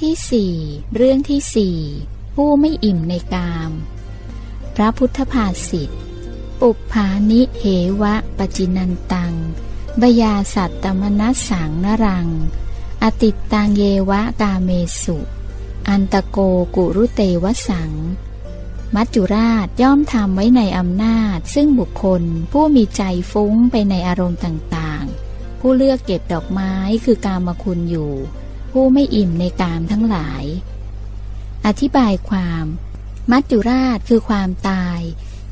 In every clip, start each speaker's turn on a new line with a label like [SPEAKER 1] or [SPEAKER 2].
[SPEAKER 1] ที่สี่เรื่องที่สี่ผู้ไม่อิ่มในกาม พระพุทธภาษิตปุปภานิเหวะปจินันตัง บยาสัตตมนัสสังนรัง อติตตังเยวะกาเมสุ อันตโกกุรุเตวสัง มัจจุราชย่อมทำไว้ในอำนาจ ซึ่งบุคคลผู้มีใจฟุ้งไปในอารมณ์ต่างๆ ผู้เลือกเก็บดอกไม้คือกามคุณอยู่ ผู้ไม่อิ่มในกามทั้งหลาย อธิบายความ มัจจุราชคือความตาย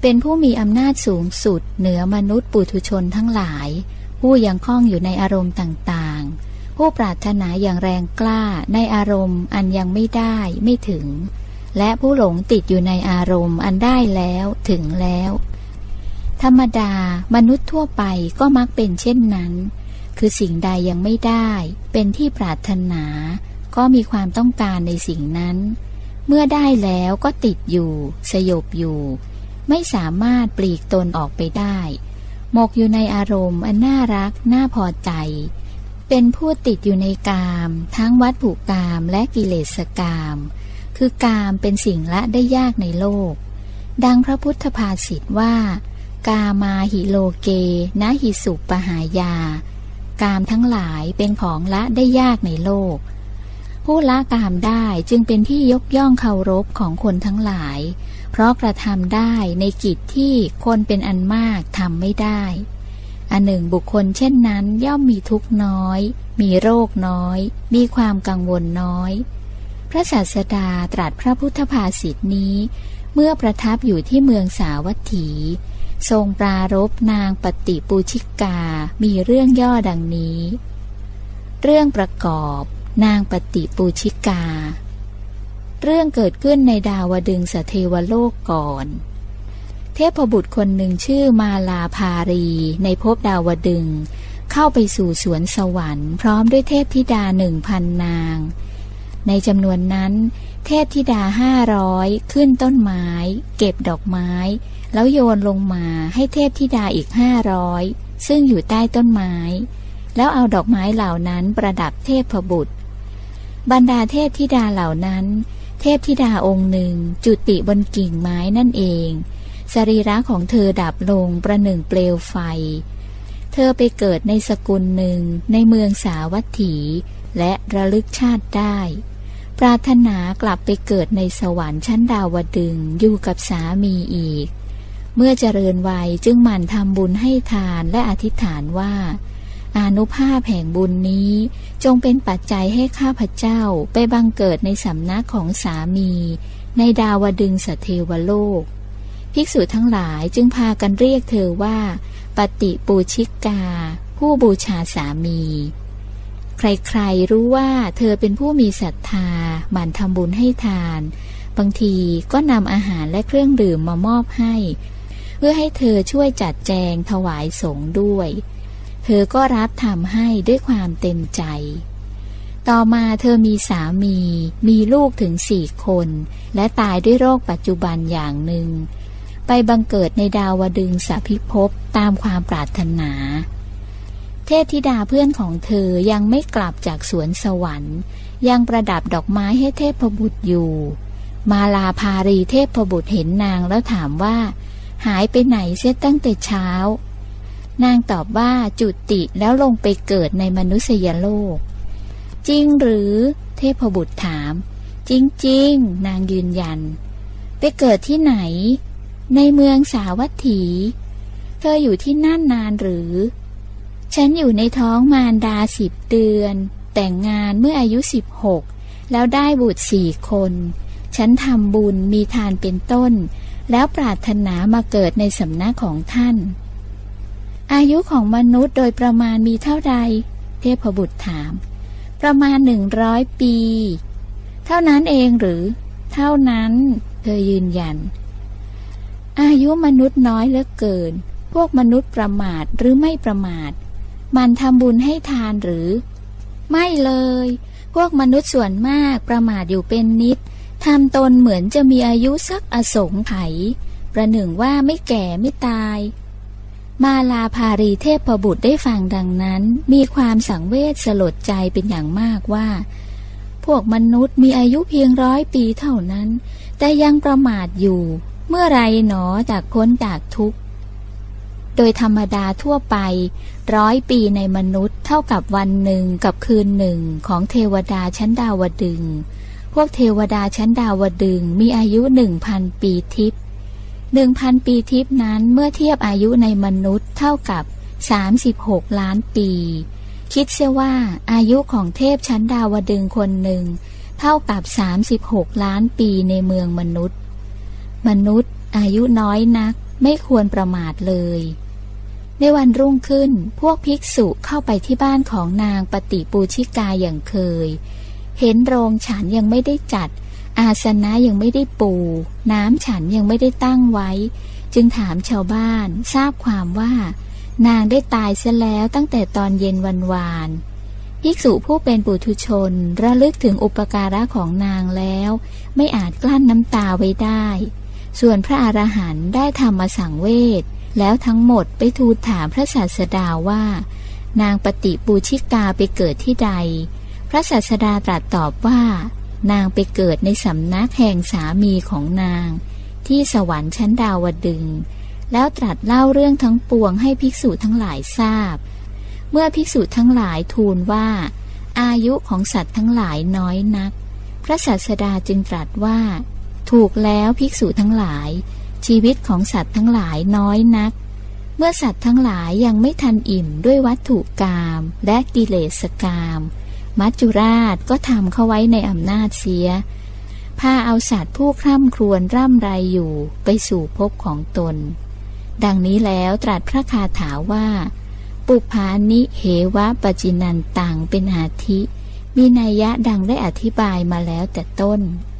[SPEAKER 1] เป็นผู้มีอำนาจสูงสุด เหนือมนุษย์ปุถุชนทั้งหลาย ผู้ยังคล้องอยู่ในอารมณ์ต่างๆ ผู้ปรารถนาอย่างแรงกล้าในอารมณ์อันยังไม่ได้ไม่ถึง และผู้หลงติดอยู่ในอารมณ์อันได้แล้วถึงแล้ว ธรรมดามนุษย์ทั่วไปก็มักเป็นเช่นนั้น คือสิ่งใดยังไม่ได้ เป็นที่ปรารถนา ก็มีความต้องการในสิ่งนั้น เมื่อได้แล้วก็ติดอยู่ สยบอยู่ ไม่สามารถปลีกตนออกไปได้ หมกอยู่ในอารมณ์อันน่ารัก น่าพอใจ เป็นผู้ติดอยู่ในกาม ทั้งวัตถุกามและกิเลสกาม คือกามเป็นสิ่งละได้ยากในโลก ดังพระพุทธภาษิตว่า กามาหิโลเกนะหิสุปหายา กามทั้งหลายเป็นของละได้ยากในโลก ผู้ละกามได้จึงเป็นที่ยกย่องเคารพของคนทั้งหลาย เพราะกระทำได้ในกิจที่คนเป็นอันมากทำไม่ได้ อันหนึ่งบุคคลเช่นนั้นย่อมมีทุกน้อย มีโรคน้อย มีความกังวลน้อย พระศาสดาตรัสพระพุทธภาษิตนี้ เมื่อประทับอยู่ที่เมืองสาวัตถี ทรงปรารบนางปฏิปูชิกา มีเรื่องย่อดังนี้ เรื่องประกอบนางปฏิปูชิกา เรื่องเกิดขึ้นในดาวดึงสเทวโลกก่อน เทพบุตรคนหนึ่งชื่อมาลาภารีในภพดาวดึง เข้าไปสู่สวนสวรรค์ พร้อมด้วยเทพธิดาหนึ่งพันนาง ในจำนวนนั้น เทพธิดาห้าร้อยขึ้นต้นไม้ เก็บดอกไม้ แล้วโยนลงมาให้เทพธิดาอีกห้าร้อยซึ่งอยู่ใต้ต้นไม้ แล้วเอาดอกไม้เหล่านั้นประดับเทพบุตร บรรดาเทพธิดาเหล่านั้น เทพธิดาองค์หนึ่งจุติบนกิ่งไม้นั่นเอง สรีระของเธอดับลงประหนึ่งเปลวไฟ เธอไปเกิดในสกุลหนึ่งในเมืองสาวัตถี และระลึกชาติได้ปรารถนากลับไปเกิดในสวรรค์ชั้นดาวดึงอยู่กับสามีอีก เมื่อเจริญวัยจึงหมั่นทำบุญให้ทานและอธิษฐานว่า อานุภาพแห่งบุญนี้จงเป็นปัจจัยให้ข้าพเจ้าไปบังเกิดในสำนักของสามี ในดาวดึงสเทวโลก ภิกษุทั้งหลายจึงพากันเรียกเธอว่า ปฏิปูชิกา ผู้บูชาสามี ใครๆรู้ว่าเธอเป็นผู้มีศรัทธา หมั่นทำบุญให้ทาน บางทีก็นำอาหารและเครื่องดื่มมามอบให้ เพื่อให้เธอช่วยจัดแจงถวายสงฆ์ด้วย เธอก็รับทำให้ด้วยความเต็มใจ ต่อมาเธอมีสามี มีลูกถึงสี่คน และตายด้วยโรคปัจจุบันอย่างหนึ่ง ไปบังเกิดในดาวดึงสพิภพตามความปรารถนา เทพธิดาเพื่อนของเธอยังไม่กลับจากสวนสวรรค์ ยังประดับดอกไม้ให้เทพบุตรอยู่มาลาภารีเทพบุตรเห็นนางแล้วถามว่า หายไปไหนเสียตั้งแต่เช้า นางตอบว่าจุติแล้วลงไปเกิดในมนุษยโลก จริงหรือเทพบุตรถาม จริงๆ นางยืนยัน ไปเกิดที่ไหน ในเมืองสาวัตถี เธออยู่ที่นั่นนานหรือ ฉันอยู่ในท้องมารดาสิบเดือน แต่งงานเมื่ออายุสิบหกแล้วได้บุตรสี่คน ฉันทำบุญมีทานเป็นต้น แล้วปรารถนามาเกิดในสำนักของท่าน อายุของมนุษย์โดยประมาณมีเท่าใด เทพบุตรถาม ประมาณหนึ่งร้อยปี เท่านั้นเองหรือ เท่านั้น เธอยืนยัน อายุมนุษย์น้อยเหลือเกิน พวกมนุษย์ประมาทหรือไม่ประมาท มันทำบุญให้ทานหรือ ไม่เลย พวกมนุษย์ส่วนมากประมาทอยู่เป็นนิด ทำตนเหมือนจะมีอายุสักอสงไขยประหนึ่งว่าไม่แก่ไม่ตาย มาลาภารีเทพบุตรได้ฟังดังนั้น มีความสังเวชสลดใจเป็นอย่างมากว่า พวกมนุษย์มีอายุเพียงร้อยปีเท่านั้น แต่ยังประมาทอยู่ เมื่อไรหนอจากพ้นจากทุกข์ โดยธรรมดาทั่วไปร้อยปีในมนุษย์เท่ากับวันหนึ่งกับคืนหนึ่งของเทวดาชั้นดาวดึงพ วกเทวดาชั้นดาวดึงมีอายุหนึ่งพันปีทิพย์หนึ่งพันปีทิพย์นั้นเมื่อเทียบอายุในมนุษย์เท่ากับ36ล้านปี คิดเสียว่าอายุของเทพชั้นดาวดึงคนหนึ่งเท่ากับ36ล้านปีในเมืองมนุษย์ มนุษย์อายุน้อยนักไม่ควรประมาทเลย ในวันรุ่งขึ้นพวกภิกษุเข้าไปที่บ้านของนางปฏิปูชิกาอย่างเคย เห็นโรงฉันยังไม่ได้จัด อาสนะยังไม่ได้ปูน้ำฉันยังไม่ได้ตั้งไว้ จึงถามชาวบ้านทราบความว่า นางได้ตายเสียแล้วตั้งแต่ตอนเย็นวันวานภิกษุผู้เป็นปุถุชนระลึกถึงอุปการะของนางแล้ว ไม่อาจกลั้นน้ำตาไว้ได้ ส่วนพระอรหันต์ได้ทำมาสังเวทแล้วทั้งหมดไปทูลถามพระศาสดาว่า นางปฏิปูชิกาไปเกิดที่ใด พระศาสดาตรัสตอบว่า นางไปเกิดในสำนักแห่งสามีของนาง ที่สวรรค์ชั้นดาวดึง แล้วตรัสเล่าเรื่องทั้งปวงให้ภิกษุทั้งหลายทราบ เมื่อภิกษุทั้งหลายทูลว่า อายุของสัตว์ทั้งหลายน้อยนัก พระศาสดาจึงตรัสว่า ถูกแล้วภิกษุทั้งหลาย ชีวิตของสัตว์ทั้งหลายน้อยนักเมื่อสัตว์ทั้งหลายยังไม่ทันอิ่มด้วยวัตถุกรรมและกิเลสกรรม มัจจุราชก็ทำเข้าไว้ในอำนาจเสียพาเอาสัตว์ผู้คร่ำครวญร่ำไรอยู่ไปสู่ภพของตน ดังนี้แล้วตรัสพระคาถาว่า ปุพานิเหวะปจินันตังเป็นอาทิ มีนัยยะดังได้อธิบายมาแล้วแต่ต้น「